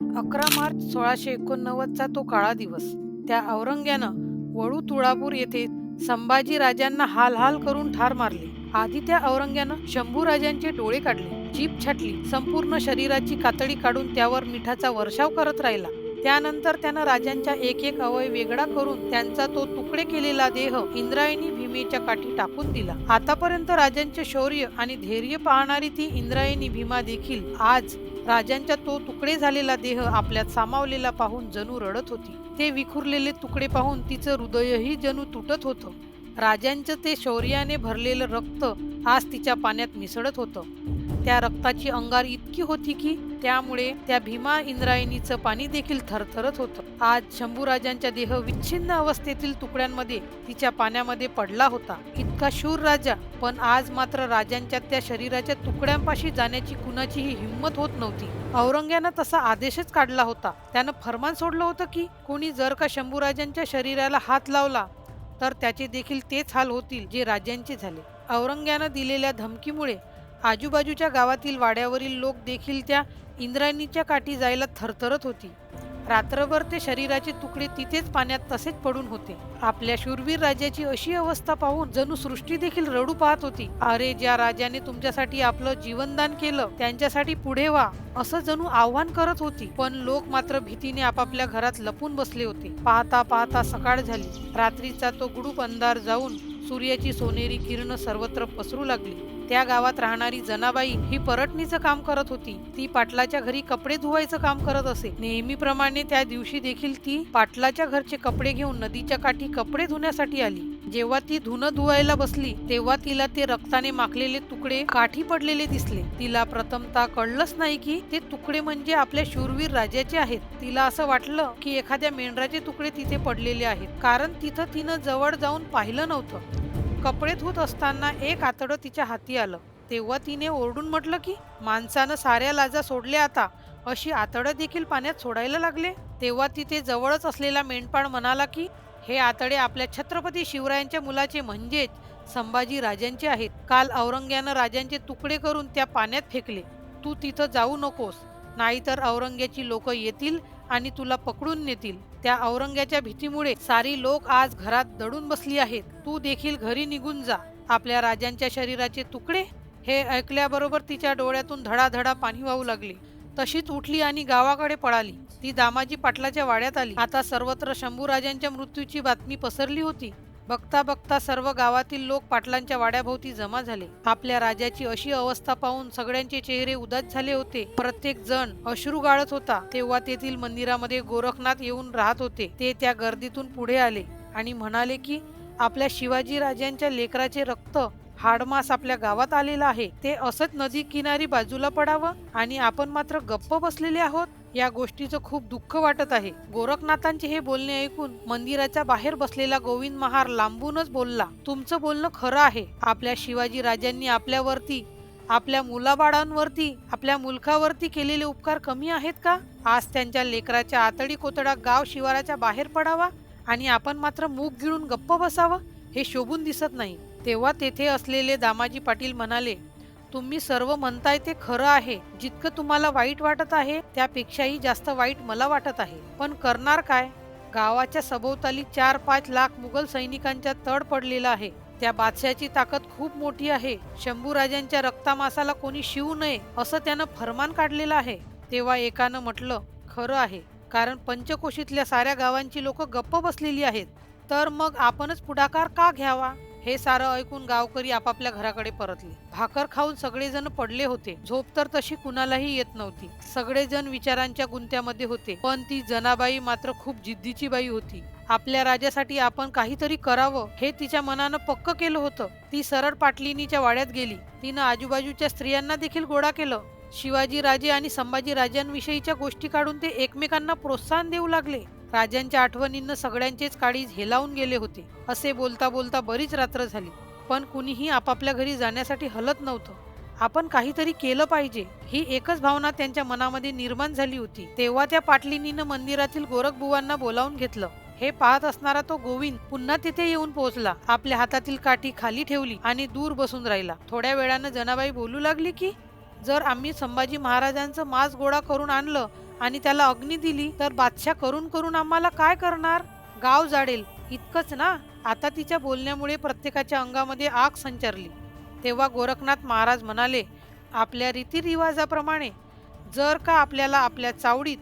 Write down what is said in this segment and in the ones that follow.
अकरा मार्च सोळाशे एकोणनव्वदचा तो काळा दिवस. त्या औरंग्यानं वळू तुळापूर येथे संभाजी राजांना हाल हाल करून ठार मारले. आधी त्या औरंग्यानं शंभू राजांचे डोळे काढले जीप छाटली संपूर्ण शरीराची कातडी काढून त्यावर मिठाचा वर्षाव करत राहिला. त्यानंतर त्यानं राजांचा एक एक अवय वेगळा करून त्यांचा तो तुकडे केलेला देह इंद्रायणी भीमेच्या काठी टाकून दिला. आतापर्यंत राजांचे शौर्य आणि धैर्य पाहणारी ती इंद्रायणी भीमा देखील आज राजांचा तो तुकडे झालेला देह आपल्यात सामावलेला पाहून जणू रडत होती. ते विखुरलेले तुकडे पाहून तिचं हृदयही जणू तुटत होतं. राजांचं ते शौर्याने भरलेलं रक्त आज तिच्या पाण्यात मिसळत होतं. त्या रक्ताची अंगार इतकी होती की त्यामुळे त्या भीमा इंद्रायणीचं पाणी देखील थरथरत होतं. आज शंभूराजांचा देह विच्छिन्न अवस्थेतील तुकड्यांमध्ये तिच्या पाण्यामध्ये पडला होता. इतका शूर राजा पण आज मात्र राजांच्या त्या शरीराच्या तुकड्यांपाशी जाण्याची कुणाचीही हिंमत होत नव्हती. औरंग्यानं तसा आदेशच काढला होता. त्यानं फरमान सोडलं होतं की कोणी जर का शंभूराजांच्या शरीराला हात लावला तर त्याचे देखील तेच हाल होतील जे राजांचे झाले. औरंग्यानं दिलेल्या धमकीमुळे आजूबाजूच्या गावातील वाड्यावरील लोक देखील त्या इंद्रायणीच्या काठी जायला थरथरत होती. रात्रभर ते शरीराचे तुकडे तिथेच पाण्यात तसेच पडून होते. आपल्या शूरवीर राजाची अशी अवस्था पाहून जणू सृष्टी देखील रडू पाहत होती. अरे ज्या राजाने तुमच्यासाठी आपलं जीवनदान केलं त्यांच्यासाठी पुढे व्हा असं जणू आव्हान करत होती. पण लोक मात्र भीतीने आपापल्या घरात लपून बसले होते. पाहता पाहता सकाळ झाली. रात्रीचा तो गुडूप अंधार जाऊन सूर्याची सोनेरी किरण सर्वत्र पसरू लागली. त्या गावात राहणारी जनाबाई ही परटणीचं काम करत होती. ती पाटलाच्या घरी कपडे धुवायचं काम करत असे. नेहमीप्रमाणे त्या दिवशी देखील ती पाटलाच्या घरचे कपडे घेऊन नदीच्या काठी कपडे धुण्यासाठी आली. जेव्हा ती धुणं धुवायला बसली तेव्हा तिला ते रक्ताने माखलेले तुकडे काठी पडलेले दिसले. तिला प्रथमता कळलंच नाही की ते तुकडे म्हणजे आपल्या शूरवीर राजाचे आहेत. तिला असं वाटलं की एखाद्या मेंढराचे तुकडे तिथे पडलेले आहेत. कारण तिथं तिनं जवळ जाऊन पाहिलं नव्हतं. कपडे धुत असताना एक आतडं तिच्या हाती आलं. तेव्हा तिने ओरडून म्हटलं की माणसानं साऱ्या लाजा सोडल्या आता. अशी आतडं देखील पाण्यात सोडायला लागले? तेव्हा तिथे जवळच असलेला मेंढपाळ म्हणाला की हे आतडे आपल्या छत्रपती शिवरायांच्या मुलाचे म्हणजेच संभाजी राजांचे आहेत. काल औरंग्यानं राजांचे तुकडे करून त्या पाण्यात फेकले. तू तिथं जाऊ नकोस. नाहीतर औरंग्याची लोक येतील आणि तुला पकडून नेतील. त्या औरंग्याच्या भीतीमुळे सारी लोक आज घरात दडून बसली आहेत. तू देखील घरी निघून जा. आपल्या राजांच्या शरीराचे तुकडे? हे ऐकल्याबरोबर तिच्या डोळ्यातून धडाधडा पाणी वाहू लागले. तशीच उठली आणि गावाकडे पळाली. ती दामाजी पाटलाच्या वाड्यात आली. आता सर्वत्र शंभूराजांच्या मृत्यूची बातमी पसरली होती. बघता बघता सर्व गावातील लोक पाटलांच्या वाड्याभोवती जमा झाले. आपल्या राजाची अशी अवस्था पाहून सगळ्यांचे चेहरे उदास झाले होते. प्रत्येक जण अश्रू गाळत होता. तेव्हा तेथील मंदिरामध्ये गोरखनाथ येऊन राहत होते. ते त्या गर्दीतून पुढे आले आणि म्हणाले की आपल्या शिवाजी राजांच्या लेकराचे रक्त हाडमास आपल्या गावात आलेला आहे. ते असंच नदी किनारी बाजूला पडावं आणि आपण मात्र गप्प बसलेले आहोत. या गोष्टीचं खूप दुःख वाटत आहे. गोरखनाथांचे हे बोलणे ऐकून मंदिराच्या बाहेर बसलेला गोविंद महार लांबूनच बोलला तुमचं बोलणं खरं आहे. आपल्या शिवाजी राजांनी आपल्यावरती आपल्या मुलाबाळांवरती आपल्या मुलखावरती केलेले उपकार कमी आहेत का? आज त्यांच्या लेकराच्या आतडी कोतडा गाव शिवाराच्या बाहेर पडावा आणि आपण मात्र मूग गिळून गप्प बसावं? हे शोभून दिसत नाही. तेव्हा तेथे असलेले दामाजी पाटील म्हणाले तुम्ही सर्व म्हणताय ते खरं आहे. जितकं तुम्हाला वाईट वाटत आहे त्यापेक्षाही जास्त वाईट मला वाटत आहे. पण करणार काय? गावाच्या सभोवताली चार पाच लाख मुघल सैनिकांच्या तड पडलेला आहे. त्या बादशाची ताकद खूप मोठी आहे. शंभूराजांच्या रक्तामासाला कोणी शिवू नये असं त्यानं फरमान काढलेलं आहे. तेव्हा एकानं म्हटलं खरं आहे. कारण पंचकोशीतल्या साऱ्या गावांची लोक गप्प बसलेली आहेत. तर मग आपणच पुढाकार का घ्यावा? हे सारं ऐकून गावकरी आपापल्या घराकडे परतले. भाकर खाऊन सगळेजण पडले होते. झोप तर तशी कुणालाही येत नव्हती. सगळेजण विचारांच्या गुंत्यामध्ये होते. पण ती जनाबाई मात्र खूप जिद्दीची बाई होती. आपल्या राजासाठी आपण काहीतरी करावं हे तिच्या मनानं पक्क केलं होतं. ती सरळ पाटलिनीच्या वाड्यात गेली. तिनं आजूबाजूच्या स्त्रियांना देखील गोळा केलं. शिवाजी राजे आणि संभाजी राजांविषयीच्या गोष्टी काढून ते एकमेकांना प्रोत्साहन देऊ लागले. राजांच्या आठवणींना सगळ्यांचेच काळीज हेलावून गेले होते. असे बोलता बोलता बरीच रात्र झाली. पण कुणीही आपापल्या घरी जाण्यासाठी हलत नव्हतं. आपण काहीतरी केलं पाहिजे ही एकच भावना त्यांच्या मनामध्ये निर्माण झाली होती. तेव्हा त्या पाटलिनीनं मंदिरातील गोरखबुवांना बोलावून घेतलं. हे पाहत असणारा तो गोविंद पुन्हा तिथे येऊन पोहोचला. आपल्या हातातील काठी खाली ठेवली आणि दूर बसून राहिला. थोड्या वेळानं जनाबाई बोलू लागली की जर आम्ही संभाजी महाराजांचं मांस गोळा करून आणलं आणि त्याला अग्नी दिली. तर बादशाह करून करून आम्हाला काय करणार? गाव जाडेल. इतकंच ना? आता तिच्या बोलण्यामुळे प्रत्येकाच्या अंगामध्ये आग संचारली. तेव्हा गोरखनाथ महाराज म्हणाले आपल्या रीतिरिवाजाप्रमाणे जर का आपल्याला आपल्या चावडीत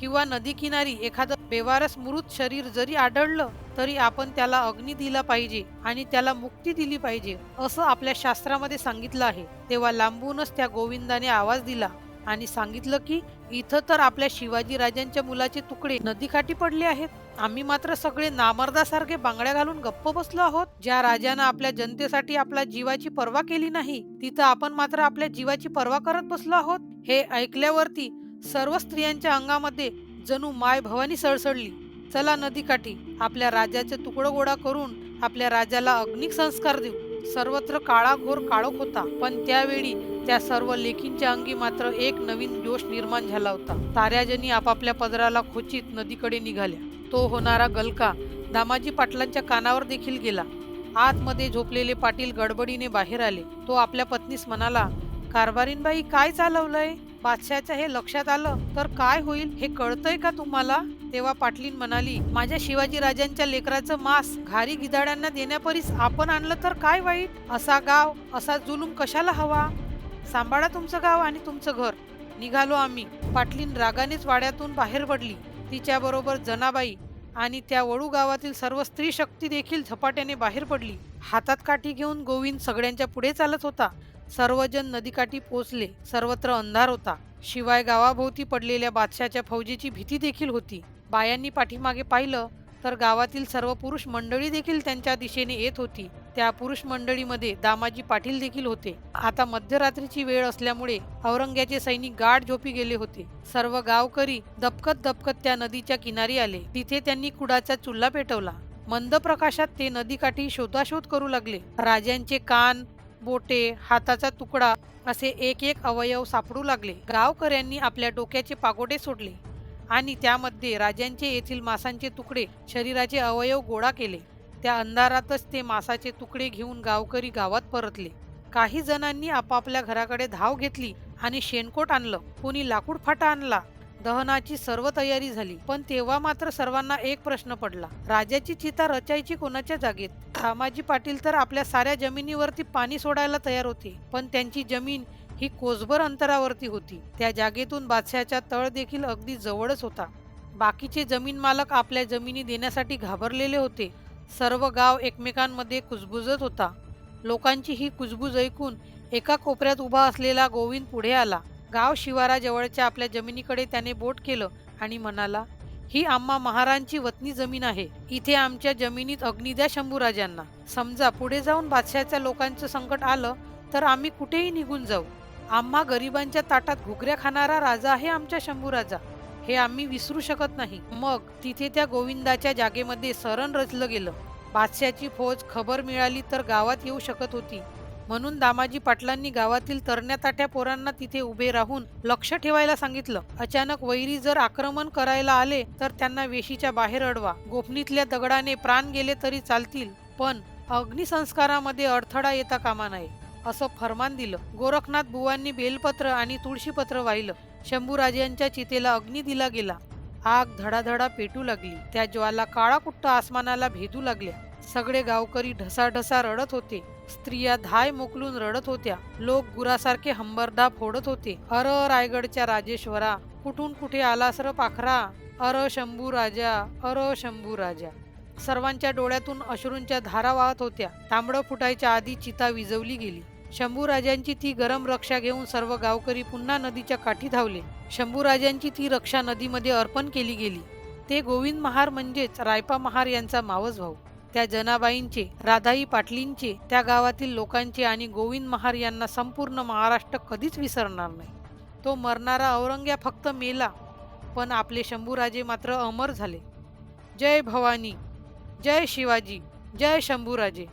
किंवा नदीकिनारी एखादं बेवारस मृत शरीर जरी आढळलं तरी आपण त्याला अग्नी दिला पाहिजे आणि त्याला मुक्ती दिली पाहिजे असं आपल्या शास्त्रामध्ये सांगितलं आहे. तेव्हा लांबूनच त्या गोविंदाने आवाज दिला आणि सांगितलं की इथं तर आपल्या शिवाजी राजांच्या मुलाचे तुकडे नदीकाठी पडले आहेत. आम्ही मात्र सगळे नामर्दासारखे बांगड्या घालून गप्प बसलो आहोत. ज्या राजानं आपल्या जनतेसाठी आपल्या जीवाची पर्वा केली नाही तिथं आपण मात्र आपल्या जीवाची पर्वा करत बसलो आहोत. हे ऐकल्यावरती सर्व स्त्रियांच्या अंगामध्ये जणू माय भवानी सळसळली. चला नदीकाठी आपल्या राजाचे तुकडं गोळा करून आपल्या राजाला अग्निक संस्कार देऊ. सर्वत्र काळा घोर काळोख होता. पण त्यावेळी त्या सर्व लेखींच्या अंगी मात्र एक नवीन जोश निर्माण झाला होता. ताऱ्याजनी आपापल्या पदराला खोचीत नदीकडे निघाल्या. तो होणारा गलका दामाजी पाटलांच्या कानावर देखील गेला. आतमध्ये झोपलेले पाटील गडबडीने बाहेर आले. तो आपल्या पत्नीस म्हणाला कारभारीनबाई काय चालवलंय? बादशाहच्या हे लक्षात आलं तर काय होईल हे कळतंय का तुम्हाला? तेव्हा पाटलीन म्हणाली माझ्या शिवाजी राजांच्या लेकराचं मांस घारी गिधाड्यांना देण्यापरीस आपण आणलं तर काय वाईट? असा गाव असा जुलूम कशाला हवा? सांभाळा तुमचं गाव आणि तुमचं घर. निघालो आम्ही. पाटलीन रागानेच वाड्यातून बाहेर पडली. तिच्याबरोबर जनाबाई आणि त्या वळू गावातील सर्व स्त्री शक्ती देखील झपाट्याने बाहेर पडली. हातात काठी घेऊन गोविंद सगळ्यांच्या पुढे चालत होता. सर्वजण नदीकाठी पोचले. सर्वत्र अंधार होता. शिवाय गावाभोवती पडलेल्या बादशाच्या फौजेची भीती देखील होती. बायांनी पाठीमागे पाहिलं तर गावातील सर्व पुरुष मंडळी देखील त्यांच्या दिशेने येत होती. त्या पुरुष मंडळीमध्ये दामाजी पाटील देखील होते. आता मध्यरात्रीची वेळ असल्यामुळे औरंग्याचे सैनिक गाढ झोपी गेले होते. सर्व गावकरी दबकत दबकत त्या नदीच्या किनारी आले. तिथे त्यांनी कुडाचा चुल्ला पेटवला. मंद प्रकाशात ते नदीकाठी शोधाशोध करू लागले. राजांचे कान बोटे हाताचा तुकडा असे एक एक अवयव सापडू लागले. गावकऱ्यांनी आपल्या डोक्याचे पागोटे सोडले. आणि त्यामध्ये राजांचे येथील मासांचे तुकडे शरीराचे अवयव गोळा केले. त्या अंधारातच ते मासाचे तुकडे घेऊन गावकरी गावात परतले. काही जणांनी आपापल्या घराकडे धाव घेतली आणि शेणकोट आणलं. कोणी लाकूड फाटा आणला. दहनाची सर्व तयारी झाली. पण तेव्हा मात्र सर्वांना एक प्रश्न पडला. राजाची चिता रचायची कोणाच्या जागेत? रामाजी पाटील तर आपल्या साऱ्या जमिनीवरती पाणी सोडायला तयार होते. पण त्यांची जमीन ही कोसभर अंतरावरती होती. त्या जागेतून बादशाहच्या तळ देखील अगदी जवळच होता. बाकीचे जमीन मालक आपल्या जमिनी देण्यासाठी घाबरलेले होते. सर्व गाव एकमेकांमध्ये कुजबुजत होता. लोकांची ही कुजबूज ऐकून एका कोपऱ्यात उभा असलेला गोविंद पुढे आला. गाव शिवाराजवळच्या आपल्या जमिनीकडे त्याने बोट केलं आणि म्हणाला ही आम्हा महारांची वतनी जमीन आहे. इथे आमच्या जमिनीत अग्नी द्या शंभूराजांना. समजा पुढे जाऊन बादशाच्या लोकांचं संकट आलं तर आम्ही कुठेही निघून जाऊ. आम्हा गरिबांच्या ताटात घुगऱ्या खाणारा राजा आहे आमच्या शंभू राजा हे आम्ही विसरू शकत नाही. मग तिथे त्या गोविंदाच्या जागेमध्ये सरण रचलं गेलं. बादशाची फौज खबर मिळाली तर गावात येऊ शकत होती. म्हणून दामाजी पाटलांनी गावातील तरण्या ताट्या पोरांना तिथे उभे राहून लक्ष ठेवायला सांगितलं. अचानक वैरी जर आक्रमण करायला आले तर त्यांना वेशीच्या बाहेर अडवा. गोपनीतल्या दगडाने प्राण गेले तरी चालतील. पण अग्निसंस्कारामध्ये अडथळा येता कामा नये. असं फरमान दिलं. गोरखनाथ बुवांनी बेलपत्र आणि तुळशीपत्र वाहिलं. शंभूराजांच्या चितेला अग्नी दिला गेला. आग धडाधडा पेटू लागली. त्या ज्वाला काळा कुट्ट आसमानाला भेदू लागल्या. सगळे गावकरी ढसाढसा रडत होते. स्त्रिया धाय मोकलून रडत होत्या. लोक गुरासारखे हंबरदा फोडत होते. अर रायगडच्या राजेश्वरा कुठून कुठे आलास र पाखरा? अर शंभू राजा अर शंभू राजा सर्वांच्या डोळ्यातून अश्रूंच्या धारा वाहत होत्या. तांबडं फुटायच्या आधी चिता विजवली गेली. शंभूराजांची ती गरम रक्षा घेऊन सर्व गावकरी पुन्हा नदीच्या काठी धावले. शंभूराजांची ती रक्षा नदीमध्ये अर्पण केली गेली. ते गोविंद महार म्हणजेच रायपा महार यांचा मावस भाऊ. त्या जनाबाईंचे राधाई पाटलींचे त्या गावातील लोकांचे आणि गोविंद महार यांना संपूर्ण महाराष्ट्र कधीच विसरणार नाही. तो मरणारा औरंग्या फक्त मेला पण आपले शंभूराजे मात्र अमर झाले. जय भवानी जय शिवाजी जय शंभूराजे.